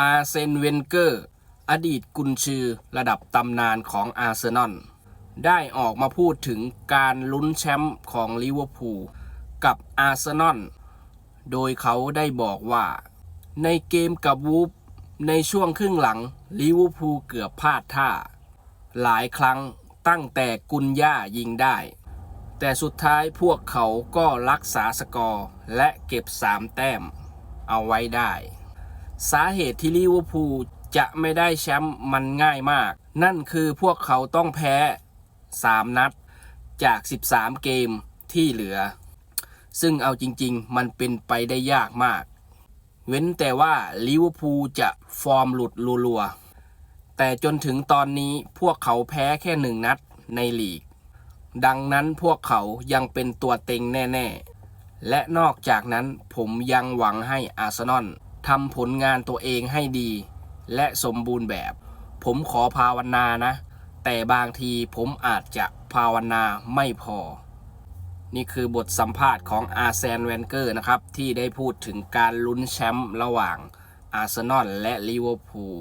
อาร์เซนเวนเกอร์ อดีตกุนชือระดับตำนานของอาร์เซนอลได้ออกมาพูดถึงการลุ้นแชมป์ของลิเวอร์พูลกับอาร์เซนอลโดยเขาได้บอกว่า ในเกมกับวูฟในช่วงครึ่งหลังลิเวอร์พูลเกือบพลาดท่า หลายครั้งตั้งแต่กุนย่ายิงได้ แต่สุดท้ายพวกเขาก็รักษาสกอร์และเก็บ 3 แต้มเอาไว้ได้ สาเหตุที่ลิเวอร์พูลจะไม่ได้แชมป์มันง่ายมาก นั่นคือพวกเขาต้องแพ้ 3 นัดจาก 13 เกมที่เหลือ ซึ่งเอาจริง ๆ มันเป็นไปได้ยากมาก เว้นแต่ว่าลิเวอร์พูลจะฟอร์มหลุดรัวๆ แต่จนถึงตอนนี้พวกเขาแพ้แค่หนึ่งนัดในลีก ดังนั้นพวกเขายังเป็นตัวเต็งแน่ ๆ และนอกจากนั้นผมยังหวังให้อาร์เซนอล ทำผลงานตัวเองให้ดี และสมบูรณ์แบบ ผมขอภาวนานะ แต่บางทีผมอาจจะภาวนาไม่พอ นี่คือบทสัมภาษณ์ของอาร์เซนเวนเกอร์นะครับ ที่ได้พูดถึงการลุ้นแชมป์ระหว่างอาร์เซนอลและลิเวอร์พูล